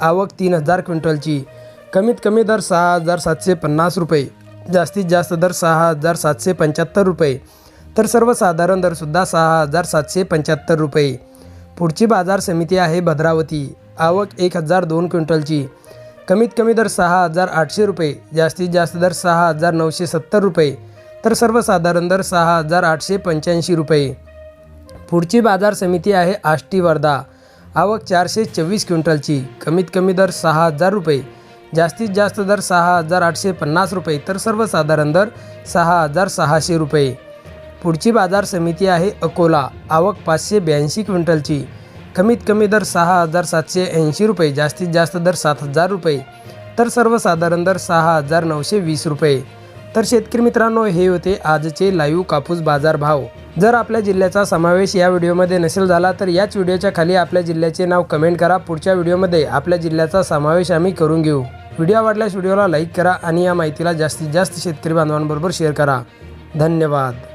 आवक तीन हजार क्विंटलची. कमीत कमी दर सहा हजार सातशे पन्नास रुपये. जास्तीत जास्त दर सहा हजार सातशे पंच्याहत्तर रुपये. तर सर्वसाधारण दरसुद्धा सहा हजार सातशे पंच्याहत्तर रुपये. पुढची बाजार समिती आहे भद्रावती. आवक एक हजार दोन क्विंटलची. कमीत कमी दर सहा हजार आठशे रुपये. जास्तीत जास्त दर सहा हजार नऊशे सत्तर रुपये. तर सर्वसाधारण दर सहा हजार आठशे पंच्याऐंशी रुपये. पुढची बाजार समिती आहे आष्टी वर्धा आवक चारशे चोवीस क्विंटलची. कमीत कमी दर सहा हजार रुपये. जास्तीत जास्त दर सहा हजार आठशे पन्नास रुपये तर सर्वसाधारण दर सहा हजार सहाशे रुपये. पुढची बाजार समिती आहे अकोला. आवक पाचशे ब्याऐंशी क्विंटलची. कमीत कमी दर सहा हजार सातशे ऐंशी रुपये. जास्तीत जास्त दर सात हजार रुपये. तर सर्वसाधारण दर सहा हजार नऊशे वीस रुपये. तर शेतकरी मित्रांनो हे होते आजचे लाईव्ह कापूस बाजार भाव जर आपल्या जिल्ह्याचा समावेश या व्हिडिओमध्ये नसेल झाला तर याच व्हिडिओच्या खाली आपल्या जिल्ह्याचे नाव कमेंट करा. पुढच्या व्हिडिओमध्ये आपल्या जिल्ह्याचा समावेश आम्ही करून घेऊ. व्हिडिओ आवडल्यास व्हिडिओला लाईक करा आणि या माहितीला जास्तीत जास्त शेतकरी बांधवांबरोबर शेअर करा. धन्यवाद.